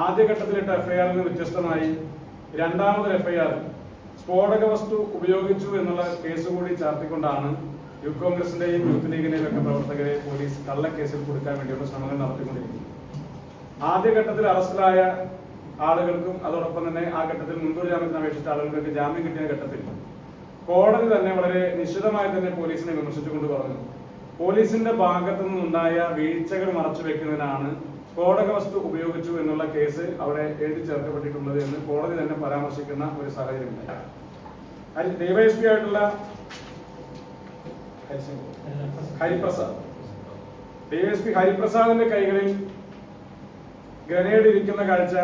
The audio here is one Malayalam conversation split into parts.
ആദ്യഘട്ടത്തിലിട്ട എഫ്ഐആറിൽ വ്യത്യസ്തമായി രണ്ടാമത് എഫ്ഐആർ സ്ഫോടക വസ്തു ഉപയോഗിച്ചു എന്നുള്ള കേസ് കൂടി ചാർത്തിക്കൊണ്ടാണ് യൂത്ത് കോൺഗ്രസിന്റെയും യൂത്ത് ലീഗിന്റെയും ഒക്കെ പ്രവർത്തകരെ പോലീസ് കള്ളക്കേസിൽ കൊടുക്കാൻ വേണ്ടിയുള്ള ശ്രമങ്ങൾ നടത്തിക്കൊണ്ടിരിക്കുന്നത്. ആദ്യഘട്ടത്തിൽ അറസ്റ്റിലായ ആളുകൾക്കും അതോടൊപ്പം തന്നെ ആ ഘട്ടത്തിൽ മുൻകൂർ ജാമ്യത്തിന് അപേക്ഷിച്ച ആളുകൾക്ക് ജാമ്യം കിട്ടിയ ഘട്ടത്തിൽ കോടതി തന്നെ വളരെ നിശ്ചിതമായി തന്നെ പോലീസിനെ വിമർശിച്ചുകൊണ്ട് പറഞ്ഞു. പോലീസിന്റെ ഭാഗത്തു നിന്നുണ്ടായ വീഴ്ചകൾ മറച്ചു വെക്കുന്നതിനാണ് സ്ഫോടക വസ്തു ഉപയോഗിച്ചു എന്നുള്ള കേസ് അവിടെ എഴുതി ചേർക്കപ്പെട്ടിട്ടുള്ളത് എന്ന് കോടതി തന്നെ പരാമർശിക്കുന്ന ഒരു സാഹചര്യം ഡിവൈഎസ്പി ആയിട്ടുള്ള ഹരിപ്രസാദ്. ഡിവൈഎസ്പി ഹരിപ്രസാദിന്റെ കൈകളിൽ ഗ്രനേഡ് ഇരിക്കുന്ന കാഴ്ച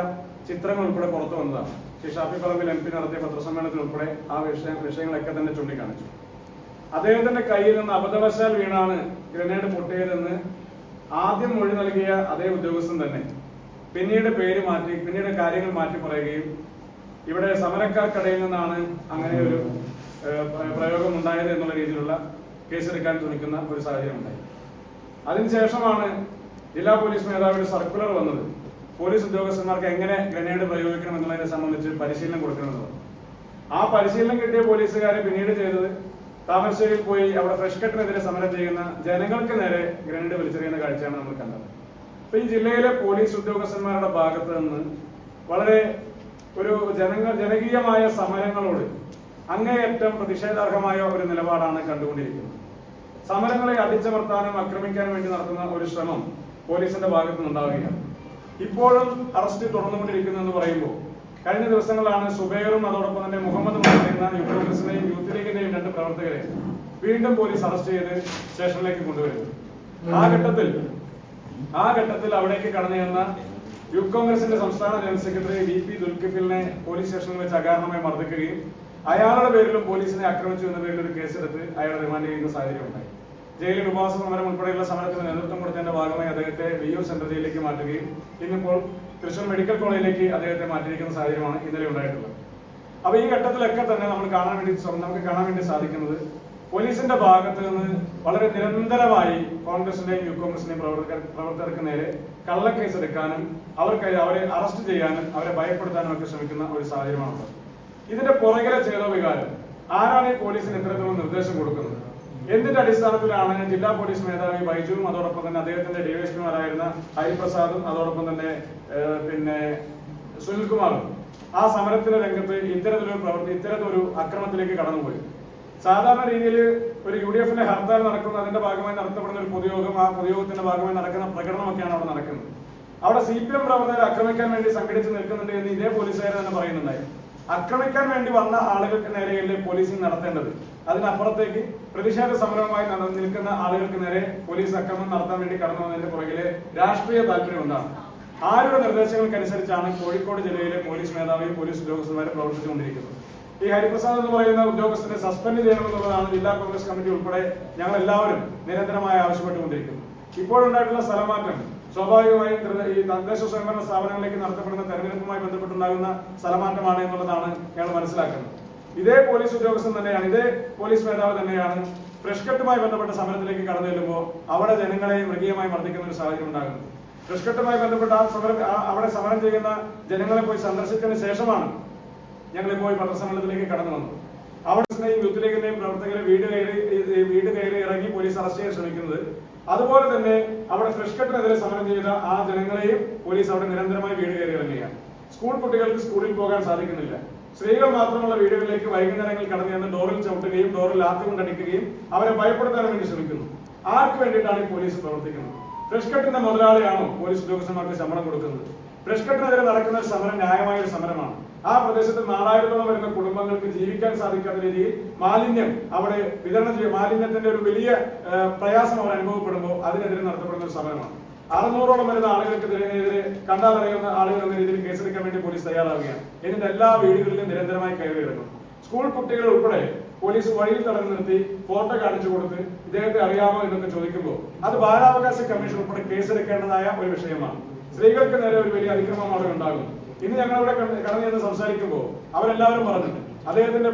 ചിത്രങ്ങൾ ഉൾപ്പെടെ പുറത്തു വന്നതാണ്. ശ്രീ ഷാഫി പറമ്പിൽ എം പി നടത്തിയ പത്രസമ്മേളനത്തിൽ ഉൾപ്പെടെ ആ വിഷയ വിഷയങ്ങളൊക്കെ തന്നെ ചൂണ്ടിക്കാണിച്ചു. അദ്ദേഹത്തിന്റെ കയ്യിൽ നിന്ന് അബദ്ധവശാൽ വീണാണ് ഗ്രനേഡ് പൊട്ടിയതെന്ന് ആദ്യം മൊഴി നൽകിയ അതേ ഉദ്യോഗസ്ഥൻ തന്നെ. പിന്നീട് പേര് മാറ്റി പിന്നീട് കാര്യങ്ങൾ മാറ്റി പറയുകയും ഇവിടെ സമരക്കാർക്കിടയിൽ നിന്നാണ് അങ്ങനെ ഒരു പ്രയോഗം ഉണ്ടായത് എന്നുള്ള രീതിയിലുള്ള കേസെടുക്കാൻ ശ്രമിക്കുന്ന ഒരു സാഹചര്യം ഉണ്ടായി. അതിനുശേഷമാണ് ജില്ലാ പോലീസ് മേധാവിയുടെ സർക്കുലർ വന്നത്. പോലീസ് ഉദ്യോഗസ്ഥന്മാർക്ക് എങ്ങനെ ഗ്രനേഡ് പ്രയോഗിക്കണം എന്നുള്ളതിനെ സംബന്ധിച്ച് പരിശീലനം കൊടുക്കണമെന്നുള്ളത്. ആ പരിശീലനം കിട്ടിയ പോലീസുകാരെ പിന്നീട് ചെയ്തത് താമരശ്ശേരിയിൽ പോയി അവിടെ ഫ്രഷ് കട്ടിനെതിരെ സമരം ചെയ്യുന്ന ജനങ്ങൾക്ക് നേരെ ഗ്രനേഡ് വലിച്ചെറിയുന്ന കാഴ്ചയാണ് നമ്മൾ കണ്ടത്. അപ്പൊ ഈ ജില്ലയിലെ പോലീസ് ഉദ്യോഗസ്ഥന്മാരുടെ ഭാഗത്ത് നിന്ന് വളരെ ഒരു ജനങ്ങൾ ജനകീയമായ സമരങ്ങളോട് അങ്ങേയറ്റം പ്രതിഷേധാർഹമായ ഒരു നിലപാടാണ് കണ്ടുകൊണ്ടിരിക്കുന്നത്. സമരങ്ങളെ അടിച്ചമർത്താനും ആക്രമിക്കാനും വേണ്ടി നടത്തുന്ന ഒരു ശ്രമം പോലീസിന്റെ ഭാഗത്തു നിന്നുണ്ടാവുകയാണ് ഇപ്പോഴും അറസ്റ്റ് തുടർന്നുകൊണ്ടിരിക്കുന്നു എന്ന് പറയുമ്പോൾ കഴിഞ്ഞ ദിവസങ്ങളാണ് സുബൈറും അതോടൊപ്പം തന്നെ മുഹമ്മദ് എന്ന യൂത്ത് യൂത്ത് ലീഗിന്റെയും രണ്ട് പ്രവർത്തകരെ വീണ്ടും പോലീസ് അറസ്റ്റ് ചെയ്ത് സ്റ്റേഷനിലേക്ക് കൊണ്ടുവരുന്നു. ആ ഘട്ടത്തിൽ ആ ഘട്ടത്തിൽ അവിടേക്ക് കടന്നു ചെന്ന യൂത്ത് കോൺഗ്രസിന്റെ സംസ്ഥാന ജനറൽ സെക്രട്ടറി വി പി ദുൽഖിഫിലിനെ പോലീസ് സ്റ്റേഷനിൽ വെച്ച് അകാരണമായി മർദ്ദിക്കുകയും അയാളുടെ പേരിലും പോലീസിനെ ആക്രമിച്ചു എന്ന പേരിൽ ഒരു കേസെടുത്ത് അയാളെ റിമാൻഡ് ചെയ്യുന്ന സാഹചര്യം ഉണ്ടായി. ജയിലിൽ ഉപവാസ സമരം ഉൾപ്പെടെയുള്ള സമരത്തിന് നേതൃത്വം കൊടുത്തതിന്റെ ഭാഗമായി അദ്ദേഹത്തെ വിയ്യൂർ സെൻട്രൽ ജയിലിലേക്ക് മാറ്റുകയും ഇന്നിപ്പോൾ തൃശൂർ മെഡിക്കൽ കോളേജിലേക്ക് അദ്ദേഹത്തെ മാറ്റിയിരിക്കുന്ന സാഹചര്യമാണ് ഇന്നലെ ഉണ്ടായിട്ടുള്ളത്. അപ്പൊ ഈ ഘട്ടത്തിലൊക്കെ തന്നെ നമ്മൾ കാണാൻ വേണ്ടി നമുക്ക് കാണാൻ വേണ്ടി സാധിക്കുന്നത് പോലീസിന്റെ ഭാഗത്ത് നിന്ന് വളരെ നിരന്തരമായി കോൺഗ്രസിന്റെയും യു കോൺഗ്രസിന്റെയും പ്രവർത്തകർ പ്രവർത്തകർക്ക് നേരെ കള്ളക്കേസ് എടുക്കാനും അവർക്ക് അവരെ അറസ്റ്റ് ചെയ്യാനും അവരെ ഭയപ്പെടുത്താനും ഒക്കെ ശ്രമിക്കുന്ന ഒരു സാഹചര്യമാണുള്ളത്. ഇതിന്റെ പുറകിലെ ചേതോ വികാരം ആരാണ് ഈ പോലീസിന് ഇത്തരത്തിലുള്ള നിർദ്ദേശം കൊടുക്കുന്നത്? എന്തിന്റെ അടിസ്ഥാനത്തിലാണ് ജില്ലാ പോലീസ് മേധാവി ബൈജുവും അതോടൊപ്പം തന്നെ അദ്ദേഹത്തിന്റെ ഡിവൈഎസ്പിമാരായിരുന്ന ഹരിപ്രസാദും അതോടൊപ്പം തന്നെ പിന്നെ സുനിൽകുമാറും ആ സമരത്തിന്റെ രംഗത്ത് ഇത്തരത്തിലൊരു പ്രവൃത്തി ഇത്തരത്തിലൊരു അക്രമത്തിലേക്ക് കടന്നുപോയി. സാധാരണ രീതിയിൽ ഒരു യു ഡി എഫിന്റെ ഹർത്താൽ നടക്കുന്ന അതിന്റെ ഭാഗമായി നടത്തപ്പെടുന്ന ഒരു പൊതുയോഗം ആ പൊതുയോഗത്തിന്റെ ഭാഗമായി നടക്കുന്ന പ്രകടനമൊക്കെയാണ് അവിടെ നടക്കുന്നത്. അവിടെ സി പി എം പ്രവർത്തകരെ ആക്രമിക്കാൻ വേണ്ടി സംഘടിച്ച് നിൽക്കുന്നുണ്ട് എന്ന് ഇതേ പോലീസുകാരെ തന്നെ പറയുന്നുണ്ടായി. ആക്രമിക്കാൻ വേണ്ടി വന്ന ആളുകൾക്ക് നേരെയല്ലേ പോലീസിംഗ് നടത്തേണ്ടത്? അതിനപ്പുറത്തേക്ക് പ്രതിഷേധ സമരവുമായി നിൽക്കുന്ന ആളുകൾക്ക് നേരെ പോലീസ് അക്രമം നടത്താൻ വേണ്ടി കടന്നു വന്നതിന്റെ പുറകിലെ രാഷ്ട്രീയ താല്പര്യം എന്താണ് ആരുടെ നിർദ്ദേശങ്ങൾക്കനുസരിച്ചാണ് കോഴിക്കോട് ജില്ലയിലെ പോലീസ് മേധാവിയും പോലീസ് ഉദ്യോഗസ്ഥന്മാരും പ്രവർത്തിച്ചുകൊണ്ടിരിക്കുന്നത്? ഈ ഹരിപ്രസാദ് എന്ന് പറയുന്ന ഉദ്യോഗസ്ഥനെ സസ്പെൻഡ് ചെയ്യണമെന്നുള്ളതാണ് ജില്ലാ കോൺഗ്രസ് കമ്മിറ്റി ഉൾപ്പെടെ ഞങ്ങൾ എല്ലാവരും നിരന്തരമായി ആവശ്യപ്പെട്ടുകൊണ്ടിരിക്കുന്നത്. ഇപ്പോഴുണ്ടായിട്ടുള്ള സ്ഥലമാറ്റം സ്വാഭാവികമായും ഈ തദ്ദേശ സ്വയംഭരണ സ്ഥാപനങ്ങളിലേക്ക് നടത്തപ്പെടുന്ന തെരഞ്ഞെടുപ്പുമായി ബന്ധപ്പെട്ടുണ്ടാകുന്ന സ്ഥലമാറ്റമാണ് എന്നുള്ളതാണ് ഞങ്ങൾ മനസ്സിലാക്കുന്നത്. ഇതേ പോലീസ് ഉദ്യോഗസ്ഥൻ തന്നെയാണ് ഇതേ പോലീസ് മേധാവ് തന്നെയാണ് ഫ്രഷ് കട്ടുമായി ബന്ധപ്പെട്ട സമരത്തിലേക്ക് കടന്നു ചെല്ലുമ്പോൾ അവിടെ ജനങ്ങളെ മൃഗീയമായി മർദ്ദിക്കുന്ന ഒരു സാഹചര്യം ഉണ്ടാകുന്നത്. ഫ്രഷ് കട്ടുമായി ബന്ധപ്പെട്ട ആ സമരം അവിടെ സമരം ചെയ്യുന്ന ജനങ്ങളെ പോയി സന്ദർശിച്ചതിന് ശേഷമാണ് ഈ പത്രസമ്മേളനത്തിലേക്ക് കടന്നു വന്നത്. അവിടെ യൂത്ത് ലീഗിന്റെയും പ്രവർത്തകരെ വീട് കയറി വീട് കയറി ഇറങ്ങി പോലീസ് അറസ്റ്റ് ചെയ്യാൻ ശ്രമിക്കുന്നത് അതുപോലെ തന്നെ അവിടെ ഫ്രഷ് കട്ടിനെതിരെ സമരം ചെയ്ത ആ ജനങ്ങളെയും പോലീസ് അവിടെ നിരന്തരമായി വീട് കയറി ഇറങ്ങുകയാണ്. സ്കൂൾ കുട്ടികൾക്ക് സ്കൂളിൽ പോകാൻ സാധിക്കുന്നില്ല. സ്ത്രീകൾ മാത്രമുള്ള വീടുകളിലേക്ക് വൈകുന്നേരങ്ങൾ കടന്നു ചെന്ന് ഡോറിൽ ചവിട്ടുകയും ഡോറിൽ ആത്തുകൊണ്ടടിക്കുകയും അവരെ ഭയപ്പെടുത്താൻ വേണ്ടി ശ്രമിക്കുന്നു. ആർക്ക് വേണ്ടിയിട്ടാണ് ഈ പോലീസ് പ്രവർത്തിക്കുന്നത്? ഫ്രഷ് കട്ടിന്റെ മുതലാളിയാണോ പോലീസ് ഉദ്യോഗസ്ഥന്മാർക്ക് ശമ്പളം കൊടുക്കുന്നത്? ഫ്രഷ് കട്ടിനെതിരെ നടക്കുന്ന സമരം ന്യായമായ ഒരു സമരമാണ്. ആ പ്രദേശത്ത് നാലായിരത്തോളം വരുന്ന കുടുംബങ്ങൾക്ക് ജീവിക്കാൻ സാധിക്കാത്ത രീതിയിൽ മാലിന്യം അവിടെ വിതരണം ചെയ്യുക മാലിന്യത്തിന്റെ ഒരു വലിയ പ്രയാസം അവർ അനുഭവപ്പെടുമ്പോൾ അതിനെതിരെ നടത്തപ്പെടുന്ന ഒരു സമരമാണ്. അറുന്നൂറോളം വരുന്ന ആളുകൾക്കെതിരെ കണ്ടാൽ അറിയുന്ന ആളുകൾ എന്ന രീതിയിൽ കേസെടുക്കാൻ വേണ്ടി പോലീസ് തയ്യാറാവുകയാണ്. എന്നിട്ട് എല്ലാ വീടുകളിലും നിരന്തരമായി കയറി ഇറങ്ങും. സ്കൂൾ കുട്ടികൾ ഉൾപ്പെടെ പോലീസ് വഴിയിൽ തടഞ്ഞു നിർത്തി ഫോട്ടോ കാണിച്ചു കൊടുത്ത് ഇദ്ദേഹത്തെ അറിയാമോ എന്നൊക്കെ ചോദിക്കുമ്പോൾ അത് ബാലാവകാശ കമ്മീഷൻ ഉൾപ്പെടെ കേസെടുക്കേണ്ടതായ ഒരു വിഷയമാണ്. സ്ത്രീകൾക്ക് നേരെ ഒരു വലിയ അതിക്രമം അവിടെ ഉണ്ടാകും. ഇന്ന് ഞങ്ങൾ അവിടെ കടന്നു ചെന്ന് സംസാരിക്കുമ്പോൾ അവരെല്ലാവരും പറഞ്ഞു അദ്ദേഹത്തിന്റെ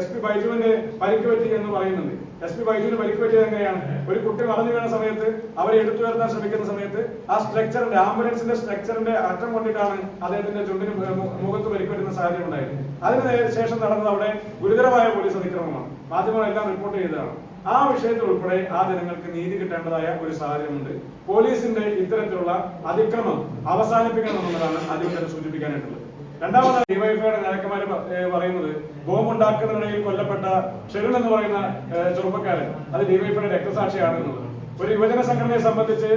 എസ് പി ബൈജുവിന്റെ പരിക്ക് പറ്റി എന്ന് പറയുന്നുണ്ട്. എസ് പി ബൈജുവിന് പരിക്ക് പറ്റിയത് എങ്ങനെയാണ്? ഒരു കുട്ടി വളർന്നു വീണ സമയത്ത് അവരെ എടുത്തു എടുത്തുയർത്താൻ ശ്രമിക്കുന്ന സമയത്ത് ആ സ്ട്രക്ചറിന്റെ ആംബുലൻസിന്റെ സ്ട്രക്ചറിന്റെ അറ്റം കൊണ്ടിട്ടാണ് അദ്ദേഹത്തിന്റെ ചുണ്ടിന് മുഖത്ത് പരിക്ക് പറ്റുന്ന സാഹചര്യം ഉണ്ടായത്. അതിനുശേഷം ശേഷം നടന്നത് അവിടെ ഗുരുതരമായ പോലീസ് അതിക്രമമാണ്. മാധ്യമങ്ങളെല്ലാം റിപ്പോർട്ട് ചെയ്തതാണ്. ആ വിഷയത്തിൽ ഉൾപ്പെടെ ആ ജനങ്ങൾക്ക് നീതി കിട്ടേണ്ടതായ ഒരു സാഹചര്യമുണ്ട്. പോലീസിന്റെ ഇത്തരത്തിലുള്ള അതിക്രമം അവസാനിപ്പിക്കണം എന്നുള്ളതാണ് അധികൃതർ സൂചിപ്പിക്കാനായിട്ടുള്ളത്. രണ്ടാമത് ഡിവൈഫൈയുടെ നേതാക്കന്മാര് പറയുന്നത് ബോംബുണ്ടാക്കുന്നതിനിടയിൽ കൊല്ലപ്പെട്ട ഷെറിൻ എന്ന് പറയുന്ന ചെറുപ്പക്കാരൻ അത് ഡിവൈഫൈയുടെ രക്തസാക്ഷിയാണ് എന്നുള്ളത് ഒരു യുവജന സംഘടനയെ സംബന്ധിച്ച്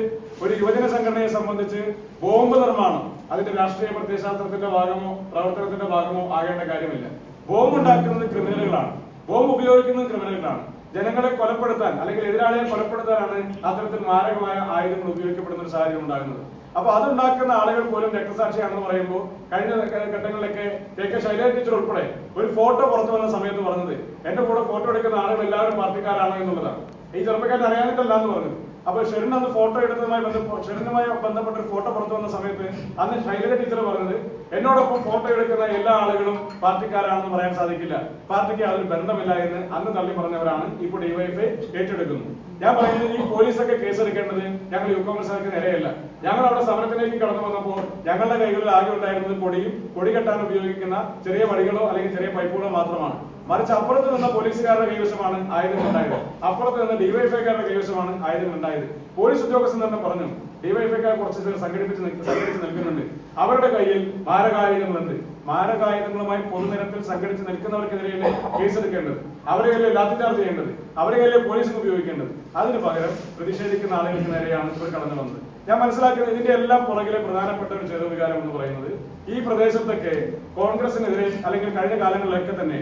ഒരു യുവജന സംഘടനയെ സംബന്ധിച്ച് ബോംബ് നിർമ്മാണം അതിന്റെ രാഷ്ട്രീയ പ്രത്യയശാസ്ത്രത്തിന്റെ ഭാഗമോ പ്രവർത്തനത്തിന്റെ ഭാഗമോ ആകേണ്ട കാര്യമില്ല. ബോംബ് ഉണ്ടാക്കുന്നത് ക്രിമിനലുകളാണ്. ബോംബ് ഉപയോഗിക്കുന്നത് ക്രിമിനലുകളാണ്. ജനങ്ങളെ കൊലപ്പെടുത്താൻ അല്ലെങ്കിൽ എതിരാളിയെ കൊലപ്പെടുത്താനാണ് അത്തരത്തിൽ മാരകമായ ആയുധങ്ങൾ ഉപയോഗിക്കപ്പെടുന്ന ഒരു സാഹചര്യം ഉണ്ടാകുന്നത്. അപ്പൊ അതുണ്ടാക്കുന്ന ആളുകൾ പോലും രക്തസാക്ഷിയാണെന്ന് പറയുമ്പോൾ കഴിഞ്ഞ ഘട്ടങ്ങളിലൊക്കെ കെ കെ ശൈലജ ടീച്ചർ ഉൾപ്പെടെ ഒരു ഫോട്ടോ പുറത്തു വന്ന സമയത്ത് പറഞ്ഞത് എന്റെ കൂടെ ഫോട്ടോ എടുക്കുന്ന ആളുകൾ എല്ലാവരും പാർട്ടിക്കാരാണ് എന്നുള്ളതാണ്. ഈ ചെറുപ്പക്കാരൻ അറിയാനിട്ടല്ല എന്ന് പറഞ്ഞത് അപ്പൊ ഷെറിൻ അന്ന് ഫോട്ടോ എടുത്തതുമായി ബന്ധപ്പെട്ട് ഷെറിനുമായി ബന്ധപ്പെട്ട ഒരു ഫോട്ടോ പുറത്തു വന്ന സമയത്ത് അന്ന് ശൈലജ ടീച്ചർ പറഞ്ഞത് എന്നോടൊപ്പം ഫോട്ടോ എടുക്കുന്ന എല്ലാ ആളുകളും പാർട്ടിക്കാരാണെന്ന് പറയാൻ സാധിക്കില്ല. പാർട്ടിക്ക് യാതൊരു ബന്ധമില്ല എന്ന് അന്ന് തള്ളി പറഞ്ഞവരാണ്. ഇപ്പോൾ ഡിവൈഎഫ്ഐ ഏറ്റെടുക്കുന്നത് ഞാൻ പറയുന്നത് ഈ പോലീസൊക്കെ കേസെടുക്കേണ്ടത് ഞങ്ങൾ യു കോൺഗ്രസ്സുകാർക്ക് നേരെയല്ല. ഞങ്ങൾ അവിടെ സമരത്തിലേക്ക് കടന്നു വന്നപ്പോൾ ഞങ്ങളുടെ കൈകളിൽ ആകെ ഉണ്ടായിരുന്നത് പൊടിയും പൊടി കെട്ടാൻ ഉപയോഗിക്കുന്ന ചെറിയ വടികളോ അല്ലെങ്കിൽ ചെറിയ പൈപ്പുകളോ മാത്രമാണ്. മറിച്ച് അപ്പുറത്ത് നിന്ന പോലീസുകാരുടെ കൈവശമാണ് ആയുധം ഉണ്ടായത് അപ്പുറത്ത് നിന്ന് ഡിവൈഎഫ്ഐക്കാരുടെ കൈവശമാണ് ആയുധം ഉണ്ടായത് പോലീസ് ഉദ്യോഗസ്ഥൻ തന്നെ പറഞ്ഞു ഡിവൈഎഫ്ഐക്കാർ കുറച്ച് സംഘടിപ്പിച്ച് സംഘടിച്ച് നിൽക്കുന്നുണ്ട്. അവരുടെ കയ്യിൽ മാരകായുധങ്ങളുണ്ട് മാരകായുധങ്ങളുമായി പൊതുനിരത്തിൽ സംഘടിച്ച് നിൽക്കുന്നവർക്കെതിരെയല്ലേ കേസെടുക്കേണ്ടത് അവരെയല്ലേ ലാത്തിചാർജ് ചെയ്യേണ്ടത്? അവരെയല്ലേ പോലീസിന് ഉപയോഗിക്കേണ്ടത്? അതിന് പകരം പ്രതിഷേധിക്കുന്ന ആളുകൾക്ക് നേരെയാണ് ഇപ്പോൾ കടന്നു വന്നത്. ഞാൻ മനസ്സിലാക്കുന്നത് ഇതിന്റെ എല്ലാം പുറകിലെ പ്രധാനപ്പെട്ട ഒരു ചെറുവികാരം എന്ന് പറയുന്നത് ഈ പ്രദേശത്തൊക്കെ കോൺഗ്രസിനെതിരെ അല്ലെങ്കിൽ കഴിഞ്ഞ കാലങ്ങളിലൊക്കെ തന്നെ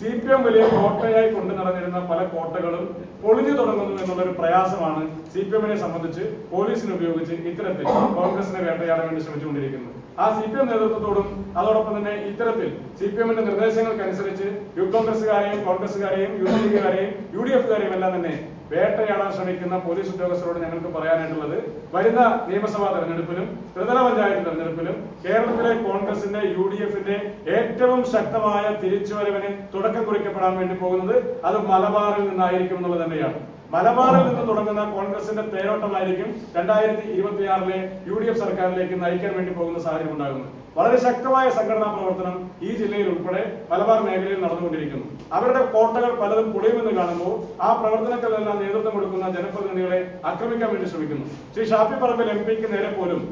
സി പി എം വലിയ കോട്ടയായി കൊണ്ടു നടന്നിരുന്ന പല കോട്ടകളും പൊളിഞ്ഞു തുടങ്ങുന്നു എന്നുള്ളൊരു പ്രയാസമാണ് സി പി എമ്മിനെ സംബന്ധിച്ച് പോലീസിനെ ഉപയോഗിച്ച് ഇത്തരത്തിൽ കോൺഗ്രസിനെ വേട്ടയാടാൻ വേണ്ടി ശ്രമിച്ചുകൊണ്ടിരിക്കുന്നത്. ആ സി പി എം നേതൃത്വത്തോടും അതോടൊപ്പം തന്നെ ഇത്തരത്തിൽ സി പി എമ്മിന്റെ നിർദ്ദേശങ്ങൾക്കനുസരിച്ച് യു കോൺഗ്രസുകാരെയും കോൺഗ്രസുകാരെയും യു ഡി എഫുകാരെയും യു ഡി എഫുകാരെയും എല്ലാം തന്നെ വേട്ടയാടാൻ ശ്രമിക്കുന്ന പോലീസ് ഉദ്യോഗസ്ഥരോട് ഞങ്ങൾക്ക് പറയാനായിട്ടുള്ളത് വരുന്ന നിയമസഭാ തെരഞ്ഞെടുപ്പിലും ത്രിതല പഞ്ചായത്ത് തെരഞ്ഞെടുപ്പിലും കേരളത്തിലെ കോൺഗ്രസിന്റെ യു ഡി എഫിന്റെ ഏറ്റവും ശക്തമായ തിരിച്ചുവരവിന് തുടക്കം കുറിക്കപ്പെടാൻ വേണ്ടി പോകുന്നത് അത് മലബാറിൽ നിന്നായിരിക്കും എന്നുള്ളത് തന്നെയാണ്. മലബാറിൽ നിന്ന് തുടങ്ങുന്ന കോൺഗ്രസിന്റെ തേരോട്ടമായിരിക്കും രണ്ടായിരത്തി ഇരുപത്തിയാറിലെ യു ഡി എഫ് സർക്കാരിലേക്ക് നയിക്കാൻ വേണ്ടി പോകുന്ന സാഹചര്യം ഉണ്ടാകുന്നത്. വളരെ ശക്തമായ സംഘടനാ പ്രവർത്തനം ഈ ജില്ലയിൽ ഉൾപ്പെടെ മലബാർ മേഖലയിൽ നടന്നുകൊണ്ടിരിക്കുന്നു. അവരുടെ കോട്ടകൾ പലതും പൊളിയുമെന്ന് കാണുമ്പോൾ ആ പ്രവർത്തനത്തിലെല്ലാം നേതൃത്വം കൊടുക്കുന്ന ജനപ്രതിനിധികളെ ആക്രമിക്കാൻ വേണ്ടി ശ്രമിക്കുന്നു. ശ്രീ ഷാഫി പറമ്പിൽ എം പിക്ക് നേരെ പോലും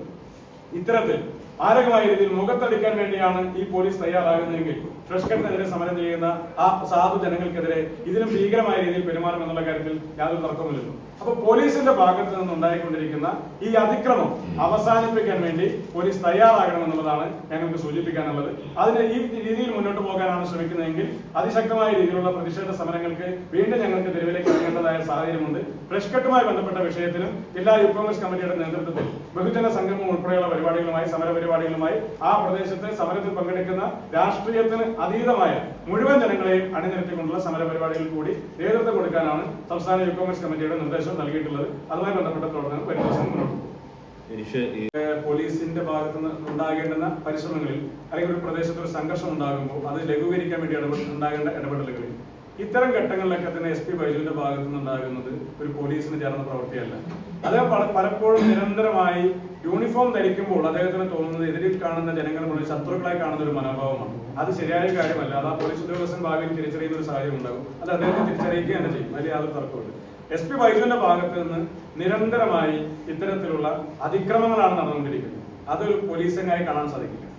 ഇത്തരത്തിൽ മാരകമായ രീതിയിൽ മുഖത്തടിക്കാൻ വേണ്ടിയാണ് ഈ പോലീസ് തയ്യാറാകുന്നതെങ്കിൽ ഫ്രഷ്കറിനെതിരെ സമരം ചെയ്യുന്ന ആ സാധു ജനങ്ങൾക്കെതിരെ ഇതിലും ഭീകരമായ രീതിയിൽ പെരുമാറും എന്നുള്ള കാര്യത്തിൽ യാതൊരു തർക്കമില്ലല്ലോ അപ്പൊ പോലീസിന്റെ ഭാഗത്ത് നിന്ന് ഉണ്ടായിക്കൊണ്ടിരിക്കുന്ന ഈ അതിക്രമം അവസാനിപ്പിക്കാൻ വേണ്ടി പോലീസ് തയ്യാറാകണം എന്നുള്ളതാണ് ഞങ്ങൾക്ക് സൂചിപ്പിക്കാനുള്ളത്. അതിന് ഈ രീതിയിൽ മുന്നോട്ട് പോകാനാണ് ശ്രമിക്കുന്നതെങ്കിൽ അതിശക്തമായ രീതിയിലുള്ള പ്രതിഷേധ സമരങ്ങൾക്ക് വീണ്ടും ഞങ്ങൾക്ക് തെരുവിലേക്ക് ഇറങ്ങേണ്ടതായ സാഹചര്യമുണ്ട്. ഫ്രഷ് കട്ടുമായി ബന്ധപ്പെട്ട വിഷയത്തിലും ജില്ലാ യൂത്ത് കോൺഗ്രസ് കമ്മിറ്റിയുടെ നേതൃത്വത്തിൽ ബഹുജന സംഗമം ഉൾപ്പെടെയുള്ള പരിപാടികളുമായി സമരപരിപാടികളുമായി ആ പ്രദേശത്തെ സമരത്തിൽ പങ്കെടുക്കുന്ന രാഷ്ട്രീയത്തിന് അതീതമായ മുഴുവൻ ജനങ്ങളെയും അണിനിരത്തിക്കൊണ്ടുള്ള സമരപരിപാടികൾ കൂടി നേതൃത്വം കൊടുക്കാനാണ് സംസ്ഥാന യൂത്ത് കോൺഗ്രസ് കമ്മിറ്റിയുടെ നിർദ്ദേശം നൽകിയിട്ടുള്ളത്. അതുമായി ബന്ധപ്പെട്ട പ്രവർത്തനം പരിപാടി മുന്നോട്ട് പോലീസിന്റെ ഭാഗത്ത് നിന്ന് ഉണ്ടാകേണ്ടുന്ന പരിശ്രമങ്ങളിൽ അല്ലെങ്കിൽ ഒരു പ്രദേശത്ത് ഒരു സംഘർഷം ഉണ്ടാകുമ്പോൾ അത് ലഘൂകരിക്കാൻ വേണ്ടി ഇടപെടൽ ഉണ്ടാകേണ്ട ഇടപെടലുകളിൽ ഇത്തരം ഘട്ടങ്ങളിലൊക്കെ തന്നെ എസ് പി ബൈജുവിന്റെ ഭാഗത്തു നിന്നുണ്ടാകുന്നത് ഒരു പോലീസിന് ചേർന്ന പ്രവൃത്തിയല്ല. അദ്ദേഹം പല- പലപ്പോഴും നിരന്തരമായി യൂണിഫോം ധരിക്കുമ്പോൾ അദ്ദേഹത്തിന് തോന്നുന്നത് എതിരിൽ കാണുന്ന ജനങ്ങൾ മുഴുവൻ ശത്രുക്കളായി കാണുന്ന ഒരു മനോഭാവമാണ്. അത് ശരിയായ കാര്യമല്ല. അത് ആ പോലീസ് ഉദ്യോഗസ്ഥൻ ഭാവിയിൽ തിരിച്ചറിയുന്ന ഒരു സാഹചര്യം ഉണ്ടാകും. അത് അദ്ദേഹത്തെ തിരിച്ചറിയിക്കുക തന്നെ ചെയ്യും. അതിൽ യാതൊരു തർക്കമുണ്ട് എസ് പി ബൈജുവിന്റെ ഭാഗത്ത് നിന്ന് നിരന്തരമായി ഇത്തരത്തിലുള്ള അതിക്രമങ്ങളാണ് നടന്നുകൊണ്ടിരിക്കുന്നത്. അതൊരു പോലീസിനായി കാണാൻ സാധിക്കില്ല.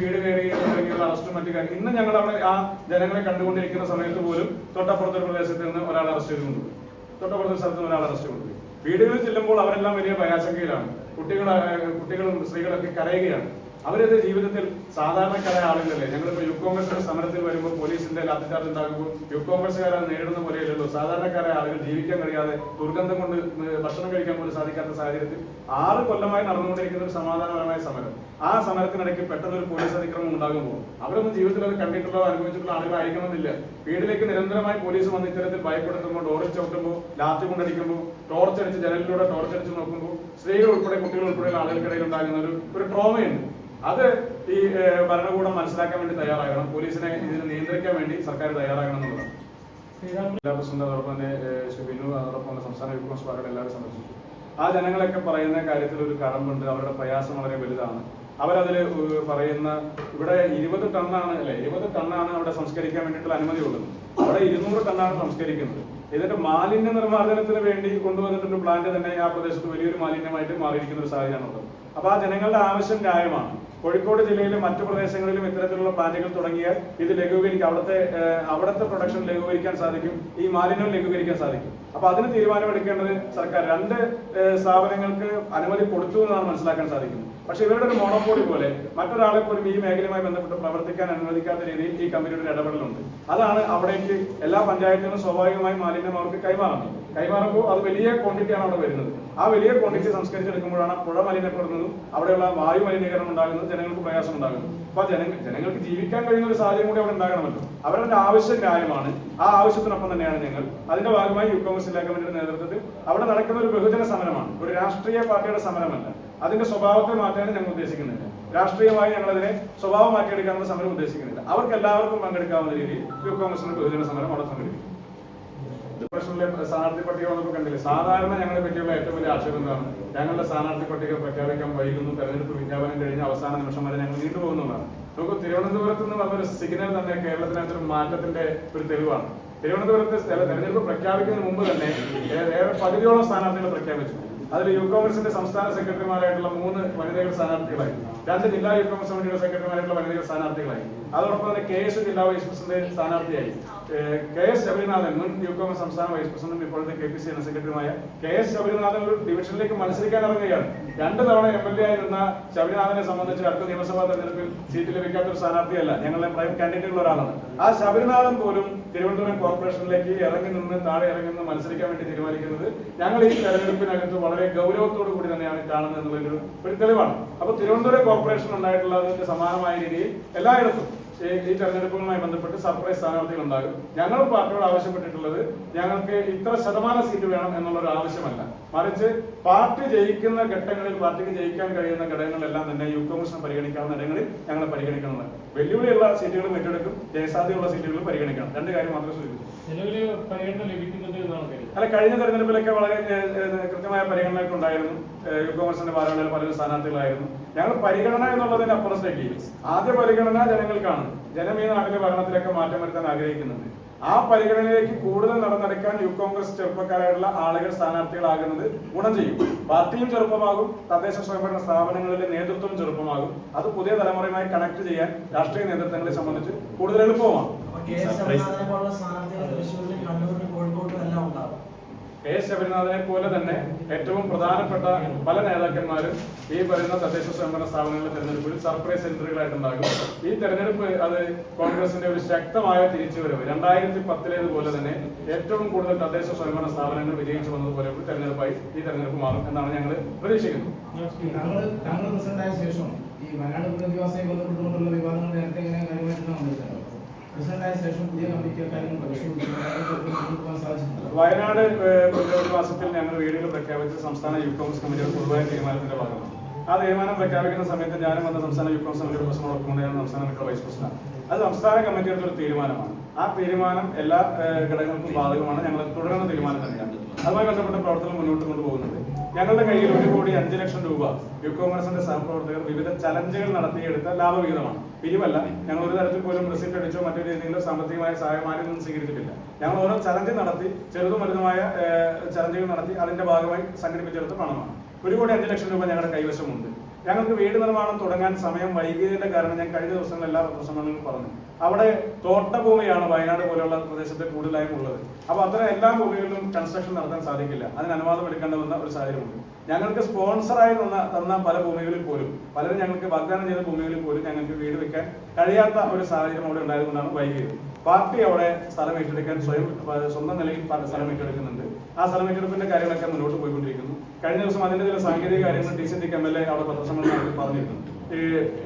വീട് കയറി മറ്റു കാര്യം. ഇന്ന് ഞങ്ങൾ അവിടെ ആ ജനങ്ങളെ കണ്ടുകൊണ്ടിരിക്കുന്ന സമയത്ത് പോലും തൊട്ടപ്പുറത്തെ ഒരു പ്രദേശത്ത് നിന്ന് ഒരാൾ അറസ്റ്റ് ചെയ്തുകൊണ്ടുപോയി തൊട്ടപ്പുറത്തെ സ്ഥലത്ത് നിന്ന് ഒരാൾ അറസ്റ്റ് കൊണ്ടുപോയി വീടുകളിൽ ചെല്ലുമ്പോൾ അവരെല്ലാം വലിയ ഭയാശങ്കയിലാണ് കുട്ടികൾ കുട്ടികളും സ്ത്രീകളൊക്കെ കരയുകയാണ്. അവരത് ജീവിതത്തിൽ സാധാരണക്കാരായ ആളുകളല്ലേ? ഞങ്ങളിപ്പോ യു കോൺഗ്രസിന്റെ സമരത്തിൽ വരുമ്പോൾ പോലീസിന്റെ ലാത്തിച്ചാർജ് ഉണ്ടാകുമ്പോൾ യു കോൺഗ്രസ്സുകാരെ നേരിടുന്ന പോലെയല്ലല്ലോ? സാധാരണക്കാരായ ആളുകൾ ജീവിക്കാൻ കഴിയാതെ ദുർഗന്ധം കൊണ്ട് ഭക്ഷണം കഴിക്കാൻ പോലും സാധിക്കാത്ത സാഹചര്യത്തിൽ ആറ് കൊല്ലമായി നടന്നുകൊണ്ടിരിക്കുന്ന ഒരു സമാധാനപരമായ സമരം. ആ സമരത്തിനിടയ്ക്ക് പെട്ടെന്ന് ഒരു പോലീസ് അതിക്രമം ഉണ്ടാകുമ്പോൾ അവരൊന്നും ജീവിതത്തിൽ അത് കണ്ടിട്ടുള്ളോ അനുഭവിച്ചിട്ടുള്ള ആളുകളായിരിക്കണമെന്നില്ല. വീട്ടിലേക്ക് നിരന്തരമായി പോലീസ് വന്ന് ഇത്തരത്തിൽ ഭയപ്പെടുത്തുമ്പോൾ ഡോറിൽ ചവിട്ടുമ്പോൾ ലാത്തി കൊണ്ടടിക്കുമ്പോൾ ടോർച്ചടിച്ച് ജനലിലൂടെ ടോർച്ചടിച്ച് നോക്കുമ്പോൾ സ്ത്രീകൾ ഉൾപ്പെടെ കുട്ടികൾ ഉൾപ്പെടെയുള്ള ആളുകൾക്കിടയിൽ ഉണ്ടാകുന്ന ഒരു ഒരു ട്രോമയുണ്ട്. അത് ഈ ഭരണകൂടം മനസ്സിലാക്കാൻ വേണ്ടി തയ്യാറാകണം. പോലീസിനെ ഇതിനെ നിയന്ത്രിക്കാൻ വേണ്ടി സർക്കാർ തയ്യാറാകണം എന്നുള്ളതാണ്. എല്ലാ പ്രസിഡന്റ് അതോടൊപ്പം തന്നെ ശ്രീ ബിനു അതോടൊപ്പം തന്നെ സംസ്ഥാന കോൺഗ്രസ് പാർട്ടിയുടെ എല്ലാവരും സന്ദർശിച്ചു ആ ജനങ്ങളൊക്കെ പറയുന്ന കാര്യത്തിൽ ഒരു കടമ്പുണ്ട് അവരുടെ പ്രയാസം വളരെ വലുതാണ്. അവരതിൽ പറയുന്ന ഇവിടെ ഇരുപത് ടണ്ണാണ് അല്ലെ ഇരുപത് ടണ്ണാണ് അവിടെ സംസ്കരിക്കാൻ വേണ്ടിയിട്ടുള്ള അനുമതി ഉള്ളത് അവിടെ ഇരുന്നൂറ് ടണ്ണാണ് സംസ്കരിക്കുന്നത്. ഇതിന്റെ മാലിന്യ നിർമ്മാർജനത്തിന് വേണ്ടി കൊണ്ടുവന്നിട്ടുള്ള പ്ലാന്റ് തന്നെ ആ പ്രദേശത്ത് വലിയൊരു മാലിന്യമായിട്ട് മാറിയിരിക്കുന്ന ഒരു സാഹചര്യമാണുള്ളത്. അപ്പൊ ആ ജനങ്ങളുടെ ആവശ്യം ന്യായമാണ്. കോഴിക്കോട് ജില്ലയിലും മറ്റു പ്രദേശങ്ങളിലും ഇത്തരത്തിലുള്ള പ്ലാന്റുകൾ തുടങ്ങിയാൽ ഇത് ലഘൂകരിക്കാം അവിടുത്തെ അവിടുത്തെ പ്രൊഡക്ഷൻ ലഘൂകരിക്കാൻ സാധിക്കും ഈ മാലിന്യം ലഘൂകരിക്കാൻ സാധിക്കും. അപ്പൊ അതിന് തീരുമാനമെടുക്കേണ്ടത് സർക്കാർ. രണ്ട് സ്ഥാപനങ്ങൾക്ക് അനുമതി കൊടുത്തു എന്നാണ് മനസ്സിലാക്കാൻ സാധിക്കുന്നത്. പക്ഷെ ഇവരുടെ ഒരു മോണോപോളി പോലെ മറ്റൊരാളെ പോലും ഈ മേഖലയുമായി ബന്ധപ്പെട്ട് പ്രവർത്തിക്കാൻ അനുവദിക്കാത്ത രീതിയിൽ ഈ കമ്പനിയുടെ ഇടപെടലുണ്ട്. അതാണ് അവിടേക്ക് എല്ലാ പഞ്ചായത്തുകളും സ്വാഭാവികമായും മാലിന്യം അവർക്ക് കൈമാറുന്നത്. കൈമാറുമ്പോൾ അത് വലിയ ക്വാണ്ടിറ്റിയാണ് അവിടെ വരുന്നത്. ആ വലിയ ക്വാണ്ടിറ്റി സംസ്കരിച്ചെടുക്കുമ്പോഴാണ് പുഴ മലിനപ്പെടുന്നതും അവിടെയുള്ള വായു മലിനീകരണം ഉണ്ടാകുന്നത് ജനങ്ങൾക്ക് പ്രയാസം ഉണ്ടാകുന്നത് അപ്പൊ ജനങ്ങൾ ജനങ്ങൾക്ക് ജീവിക്കാൻ കഴിയുന്ന ഒരു സാഹചര്യം കൂടി അവിടെ ഉണ്ടാകണമല്ലോ. അവരുടെ ആവശ്യം ന്യായമാണ്. ആ ആവശ്യത്തിനൊപ്പം തന്നെയാണ് ഞങ്ങൾ. അതിന്റെ ഭാഗമായി യു കോൺഗ്രസ് ജില്ലാ കമ്മിറ്റിയുടെ നേതൃത്വത്തിൽ അവിടെ നടക്കുന്ന ഒരു ബഹുജന സമരമാണ്. ഒരു രാഷ്ട്രീയ പാർട്ടിയുടെ സമരമല്ല. അതിന്റെ സ്വഭാവത്തെ മാറ്റാനും ഞങ്ങൾ ഉദ്ദേശിക്കുന്നില്ല രാഷ്ട്രീയമായി ഞങ്ങൾ അതിനെ സ്വഭാവം മാറ്റിയെടുക്കാനുള്ള സമരം ഉദ്ദേശിക്കുന്നില്ല. അവർക്ക് എല്ലാവർക്കും പങ്കെടുക്കാവുന്ന രീതിയിൽ യു കോൺഗ്രസിന്റെ ബഹുജന സമരം അവിടെ സംഘടിപ്പിക്കും ഡിപ്രഷനിലെ സ്ഥാനാർത്ഥി പട്ടിക വന്നപ്പോൾ കണ്ടില്ലേ? സാധാരണ ഞങ്ങളെ പറ്റിയുള്ള ഏറ്റവും വലിയ ആക്ഷേപം എന്താണ്? ഞങ്ങളുടെ സ്ഥാനാർത്ഥി പട്ടിക പ്രഖ്യാപിക്കാൻ വൈകുന്നു തെരഞ്ഞെടുപ്പ് വിജ്ഞാപനം കഴിഞ്ഞ അവസാന നിമിഷം വരെ ഞങ്ങൾ നീണ്ടുപോകുന്നതാണ് നമുക്ക് തിരുവനന്തപുരത്ത് നിന്ന് വന്നൊരു സിഗ്നൽ തന്നെ കേരളത്തിനകത്തൊരു മാറ്റത്തിന്റെ ഒരു തെളിവാണ്. തിരുവനന്തപുരത്ത് തെര- തെരഞ്ഞെടുപ്പ് പ്രഖ്യാപിക്കുന്നതിന് മുമ്പ് തന്നെ ഏറെ പകുതിയോളം സ്ഥാനാർത്ഥികളെ പ്രഖ്യാപിച്ചു. അതിൽ യു കോൺഗ്രസിന്റെ സംസ്ഥാന സെക്രട്ടറിമാരായിട്ടുള്ള മൂന്ന് വനിതകൾ സ്ഥാനാർത്ഥികളായി. രണ്ട് ജില്ലാ യു കോൺഗ്രസ് കമ്മിറ്റിയുടെ സെക്രട്ടറിമാരായിട്ടുള്ള വനിതകൾ സ്ഥാനാർത്ഥികളായി. അതോടൊപ്പം തന്നെ കെ എസ് ജില്ലാ വൈസ് പ്രസിഡന്റ് സ്ഥാനാർത്ഥിയായി. കെ എസ് ശബരിനാഥൻ മുൻ യു കോൺഗ്രസ് സംസ്ഥാന വൈസ് പ്രസിഡന്റും ഇപ്പോഴത്തെ കെ പി സി ജനറൽ സെക്രട്ടറിയുമായ കെ എസ് ശബരിനാഥൻ ഒരു ഡിവിഷനിലേക്ക് മത്സരിക്കാൻ ഇറങ്ങുകയാണ്. രണ്ട് തവണ എം എൽ എ ആയിരുന്ന ശബരിനാഥനെ സംബന്ധിച്ച് അടുത്ത നിയമസഭാ തെരഞ്ഞെടുപ്പിൽ സീറ്റ് ലഭിക്കാത്ത ഒരു സ്ഥാനാർത്ഥിയല്ല ഞങ്ങളുടെ പ്രൈം കാൻഡിഡേറ്റുള്ള ഒരാളാണ്. ആ ശബരിനാഥൻ പോലും തിരുവനന്തപുരം കോർപ്പറേഷനിലേക്ക് ഇറങ്ങി നിന്ന് താഴെ ഇറങ്ങി നിന്ന് മത്സരിക്കാൻ വേണ്ടി തീരുമാനിക്കുന്നത് ഞങ്ങൾ ഈ തെരഞ്ഞെടുപ്പിനകത്ത് വളരെ ഗൗരവത്തോടു കൂടി തന്നെയാണ് കാണുന്നത് എന്നുള്ളൊരു ഒരു തെളിവാണ്. അപ്പൊ തിരുവനന്തപുരം കോർപ്പറേഷൻ ഉണ്ടായിട്ടുള്ളതിന്റെ സമാനമായ രീതിയിൽ എല്ലായിടത്തും ഈ തെരഞ്ഞെടുപ്പുകളുമായി ബന്ധപ്പെട്ട് സർപ്രൈസ് സ്ഥാനാർത്ഥികൾ ഉണ്ടാകും ഞങ്ങൾ പാർട്ടിയോട് ആവശ്യപ്പെട്ടിട്ടുള്ളത് ഞങ്ങൾക്ക് ഇത്ര ശതമാനം സീറ്റ് വേണം എന്നുള്ള ഒരു ആവശ്യമല്ല മറിച്ച് പാർട്ടി ജയിക്കുന്ന ഘട്ടങ്ങളിൽ പാർട്ടിക്ക് ജയിക്കാൻ കഴിയുന്ന ഘടകങ്ങളെല്ലാം തന്നെ യു കോൺഗ്രസിനെ പരിഗണിക്കാവുന്ന ഇടങ്ങളിൽ ഞങ്ങൾ പരിഗണിക്കണമെന്ന് വെല്ലുവിളിയുള്ള സീറ്റുകളും ഏറ്റെടുക്കും ജയസാധ്യതയുള്ള സീറ്റുകളും പരിഗണിക്കണം. രണ്ട് കാര്യം മാത്രമേ സൂചിപ്പിച്ചു അല്ല കഴിഞ്ഞ തെരഞ്ഞെടുപ്പിലൊക്കെ വളരെ കൃത്യമായ പരിഗണനയൊക്കെ ഉണ്ടായിരുന്നു. യു കോൺഗ്രസിന്റെ ഭാരവാഹികൾ പലരും സ്ഥാനാർത്ഥികളായിരുന്നു. ഞങ്ങൾ പരിഗണന എന്നുള്ളതിന് അപ്പുറത്തേക്ക് ആദ്യ പരിഗണന ജനങ്ങൾക്കാണ്. ജനം ഈ നാട്ടിലെ ഭരണത്തിലൊക്കെ മാറ്റം വരുത്താൻ ആഗ്രഹിക്കുന്നുണ്ട്. ആ പരിഗണനയിലേക്ക് കൂടുതൽ നടന്നെടുക്കാൻ യു കോൺഗ്രസ് ചെറുപ്പക്കാരായിട്ടുള്ള ആളുകൾ സ്ഥാനാർത്ഥികളാകുന്നത് ഗുണം ചെയ്യും. പാർട്ടിയും ചെറുപ്പമാകും തദ്ദേശ സ്വയംഭരണ സ്ഥാപനങ്ങളിലെ നേതൃത്വം ചെറുപ്പമാകും. അത് പുതിയ തലമുറയുമായി കണക്ട് ചെയ്യാൻ രാഷ്ട്രീയ നേതൃത്വങ്ങളെ സംബന്ധിച്ച് കൂടുതൽ എളുപ്പമാണ് അപ്പൊ കെ എസ് ശബരിനാഥനെ പോലുള്ള സ്ഥാനാർത്ഥികൾ തൃശ്ശൂരിലും കണ്ണൂരിലും കോഴിക്കോട്ടും എല്ലാം ഉണ്ടാവും കെ ശബരിനാഥനെ പോലെ തന്നെ ഏറ്റവും പ്രധാനപ്പെട്ട പല നേതാക്കന്മാരും ഈ പറയുന്ന തദ്ദേശ സ്വയംഭരണ സ്ഥാപനങ്ങളുടെ തെരഞ്ഞെടുപ്പിൽ സർപ്രൈസ് സെന്ററുകളായിട്ടുണ്ടാകും ഈ തെരഞ്ഞെടുപ്പ് അത് കോൺഗ്രസിന്റെ ഒരു ശക്തമായ തിരിച്ചുവരവ് രണ്ടായിരത്തി പത്തിലേതുപോലെ തന്നെ ഏറ്റവും കൂടുതൽ തദ്ദേശ സ്വയംഭരണ സ്ഥാപനങ്ങൾ വിജയിച്ചു വന്നതുപോലെ ഒരു തെരഞ്ഞെടുപ്പായി ഈ തെരഞ്ഞെടുപ്പ് മാറും എന്നാണ് ഞങ്ങൾ പ്രതീക്ഷിക്കുന്നത് ശേഷം ഈ വയനാട് പുനരധിവാസമായി ബന്ധപ്പെട്ടുകൊണ്ടുള്ള വിവാദങ്ങൾ നേരത്തെ ഇങ്ങനെ കാര്യമായിട്ട് വന്നിട്ടുണ്ടോ പ്രസിഡന്റായ ശേഷം പുതിയ കമ്മിറ്റി വയനാട് പുനരധിവാസത്തിൽ ഞങ്ങൾ വീടുകൾ പ്രഖ്യാപിച്ച സംസ്ഥാന യൂത്ത് കോൺഗ്രസ് കമ്മിറ്റിയുടെ പൊതുവായ തീരുമാനത്തിന്റെ ഭാഗമാണ്. ആ തീരുമാനം പ്രഖ്യാപിക്കുന്ന സമയത്ത് ഞാനും വന്ന സംസ്ഥാന യൂത്ത് കോൺഗ്രസ് കമ്മിറ്റിയുടെ പ്രസിഡന്റോടൊപ്പം ഉണ്ടായിരുന്ന സംസ്ഥാന കമ്മിറ്റിയുടെ വൈസ് പ്രസിഡന്റ്. അത് സംസ്ഥാന കമ്മിറ്റിയുടെ ഒരു തീരുമാനമാണ്. ആ തീരുമാനം എല്ലാ ഘടകങ്ങൾക്കും ബാധകമാണ്. ഞങ്ങൾ തുടരുന്ന തീരുമാനം തന്നെയാണ്. അതുമായി ബന്ധപ്പെട്ട പ്രവർത്തനം മുന്നോട്ട് കൊണ്ടുപോകുന്നത് ഞങ്ങളുടെ കയ്യിൽ ഒരു കോടി അഞ്ച് ലക്ഷം രൂപ യു കോൺഗ്രസിന്റെ സഹപ്രവർത്തകർ വിവിധ ചലഞ്ചുകൾ നടത്തിയെടുത്ത ലാഭവിഹിതമാണ്. പിരിവല്ല ഞങ്ങൾ ഒരു തരത്തിൽ പോലും റിസിപ്റ്റ് അടിച്ചോ മറ്റൊരു രീതിയിലോ സാമ്പത്തികമായ സഹായം ആരും ഒന്നും സ്വീകരിച്ചിട്ടില്ല. ഞങ്ങൾ ഓരോ ചലഞ്ച് നടത്തി ചെറുതും വലുതുമായ ചലഞ്ചുകൾ നടത്തി അതിന്റെ ഭാഗമായി സംഘടിപ്പിച്ചെടുത്ത പണമാണ്. ഒരു കോടി അഞ്ച് ലക്ഷം രൂപ ഞങ്ങളുടെ കൈവശമുണ്ട്. ഞങ്ങൾക്ക് വീട് നിർമ്മാണം തുടങ്ങാൻ സമയം വൈകിയതിന്റെ കാരണം ഞാൻ കഴിഞ്ഞ ദിവസങ്ങളിൽ എല്ലാ പ്രദർശനങ്ങളിലും പറഞ്ഞു. അവിടെ തോട്ടഭൂമിയാണ് വയനാട് പോലെയുള്ള പ്രദേശത്ത് കൂടുതലായും ഉള്ളത്. അപ്പൊ അത്തരം എല്ലാ ഭൂമികളിലും കൺസ്ട്രക്ഷൻ നടത്താൻ സാധിക്കില്ല. അതിന് അനുവാദം എടുക്കേണ്ടതെന്ന ഒരു സാഹചര്യമുണ്ട്. ഞങ്ങൾക്ക് സ്പോൺസറായി തന്ന തന്ന പല ഭൂമികളിൽ പോലും പലരും ഞങ്ങൾക്ക് വാഗ്ദാനം ചെയ്ത ഭൂമികളിൽ പോലും ഞങ്ങൾക്ക് വീട് വെക്കാൻ കഴിയാത്ത ഒരു സാഹചര്യം അവിടെ ഉണ്ടായതുകൊണ്ടാണ് വൈകിയത്. പാർട്ടി അവിടെ സ്ഥലം ഏറ്റെടുക്കാൻ സ്വയം സ്വന്തം നിലയിൽ സ്ഥലം ഏറ്റെടുക്കുന്നുണ്ട്. ആ സ്ഥലം ഏറ്റെടുപ്പിന്റെ കാര്യങ്ങളൊക്കെ മുന്നോട്ട് പോയിക്കൊണ്ടിരിക്കുന്നു. കഴിഞ്ഞ ദിവസം അതിന്റെ ചില സാങ്കേതിക കാര്യങ്ങൾ D C M L A അവിടെ പത്രസമ്മേളനത്തിൽ പറഞ്ഞിരുന്നു.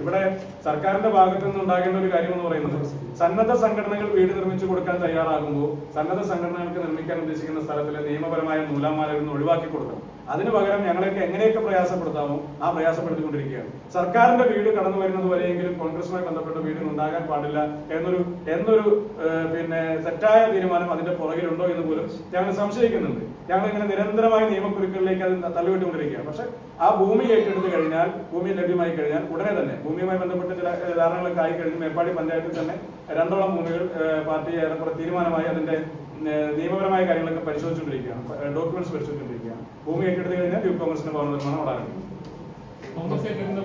ഇവിടെ സർക്കാരിന്റെ ഭാഗത്തു നിന്ന് ഉണ്ടാകേണ്ട ഒരു കാര്യം എന്ന് പറയുന്നത് സന്നദ്ധ സംഘടനകൾ വീട് നിർമ്മിച്ചു കൊടുക്കാൻ തയ്യാറാകുമ്പോൾ സന്നദ്ധ സംഘടനകൾക്ക് നിർമ്മിക്കാൻ ഉദ്ദേശിക്കുന്ന സ്ഥലത്തിലെ നിയമപരമായ നൂലാമാലകൾ ഒഴിവാക്കി കൊടുക്കണം. അതിന് പകരം ഞങ്ങളെയൊക്കെ എങ്ങനെയൊക്കെ പ്രയാസപ്പെടുത്താമോ ആ പ്രയാസപ്പെടുത്തിക്കൊണ്ടിരിക്കുകയാണ്. സർക്കാരിന്റെ വീട് കടന്നു വരുന്നത് വരെയെങ്കിലും കോൺഗ്രസുമായി ബന്ധപ്പെട്ട വീടുകൾ ഉണ്ടാകാൻ പാടില്ല എന്നൊരു എന്നൊരു പിന്നെ തെറ്റായ തീരുമാനം അതിന്റെ പുറകിലുണ്ടോ എന്ന് പോലും ഞങ്ങൾ സംശയിക്കുന്നുണ്ട്. ഞങ്ങൾ ഇങ്ങനെ നിരന്തരമായ നിയമക്കുരുക്കളിലേക്ക് അത് തള്ളിവിട്ടുകൊണ്ടിരിക്കുകയാണ്. പക്ഷെ ആ ഭൂമി ഏറ്റെടുത്ത് കഴിഞ്ഞാൽ ഭൂമി ലഭ്യമായി കഴിഞ്ഞാൽ ഉടനെ തന്നെ ഭൂമിയുമായി ബന്ധപ്പെട്ട ചില ധാരണകളൊക്കെ ആയി കഴിഞ്ഞ് മേപ്പാടി പഞ്ചായത്തിൽ തന്നെ രണ്ടോളം ഭൂമികൾ പാർട്ടി ഏറെക്കുറെ തീരുമാനമായി അതിന്റെ നിയമപരമായ കാര്യങ്ങളൊക്കെ പരിശോധിച്ചുകൊണ്ടിരിക്കുകയാണ്. ഡോക്യുമെന്റ്സ് പരിശോധിച്ചുകൊണ്ടിരിക്കുകയാണ്. ഭൂമി ഏറ്റെടുത്ത് കഴിഞ്ഞാൽ യൂത്ത് കോൺഗ്രസിന്റെ ഭവന നിർമ്മാണം ഏറ്റെടുക്കുന്ന